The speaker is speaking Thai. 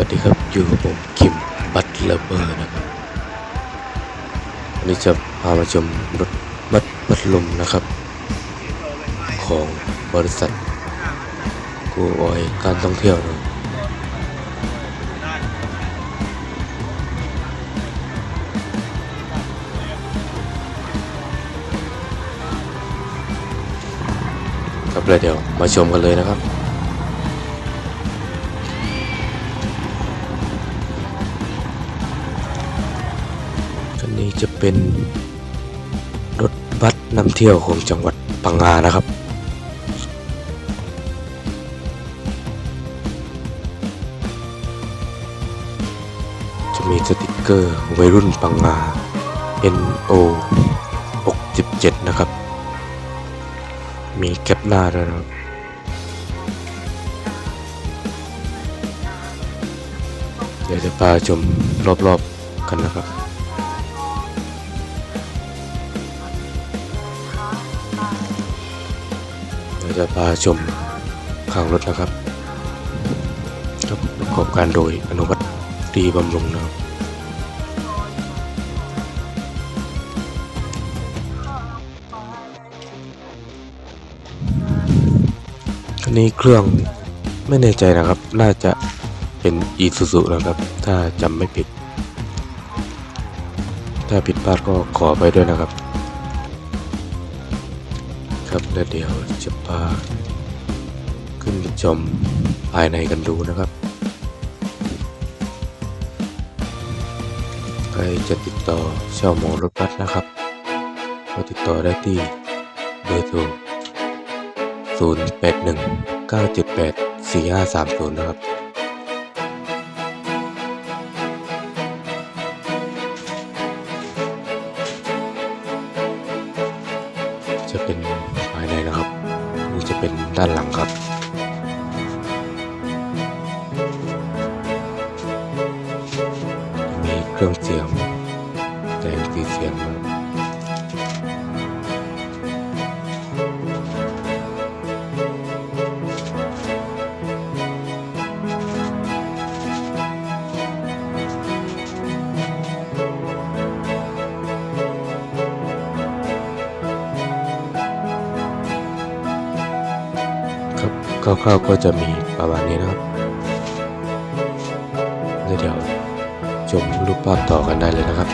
วัสดีครับ อยู่กับผมคิมบัตเลเบอร์นะครับวันนี้จะพามาชมรถบัสบัดลมนะครับ ของบริษัทกูออยการท่องเที่ยวนะครับแล้วเดี๋ยวมาชมกันเลยนะครับ คันนี้จะเป็นรถบัสนำเที่ยวของจังหวัดปังงานะครับ จะมีสติกเกอร์วัยรุ่นปังงา NO 67 นะครับ มีแคปหน้าด้วยนะครับเดี๋ยวจะพาชมรอบๆกันนะครับ จะพาชมข้างรถนะครับครับประกอบการโดยอนุวัตดีบำรุงนะครับอันนี้เครื่องไม่แน่ใจนะครับ น่าจะเป็นอีซูซุนะครับ ถ้าจำไม่ผิด ถ้าผิดพลาดก็ขอไปด้วยนะครับ ครับแล้วเดี๋ยวจะพาขึ้นไปชมภายในกันดูนะครับ ใครจะติดต่อเช่าหมอรถบัสนะครับก็ติดต่อได้ที่เบอร์โทร081 978 4530 นะครับจะเป็นายในนะครับ นี่จะเป็นด้านหลังครับ มีเครื่องเสียงแต่งสีเสียงนะ ครับคร่าวๆก็จะมีประมาณนี้นะครับแล้วเดี๋ยวชมรูปภาพต่อกันได้เลยนะครับ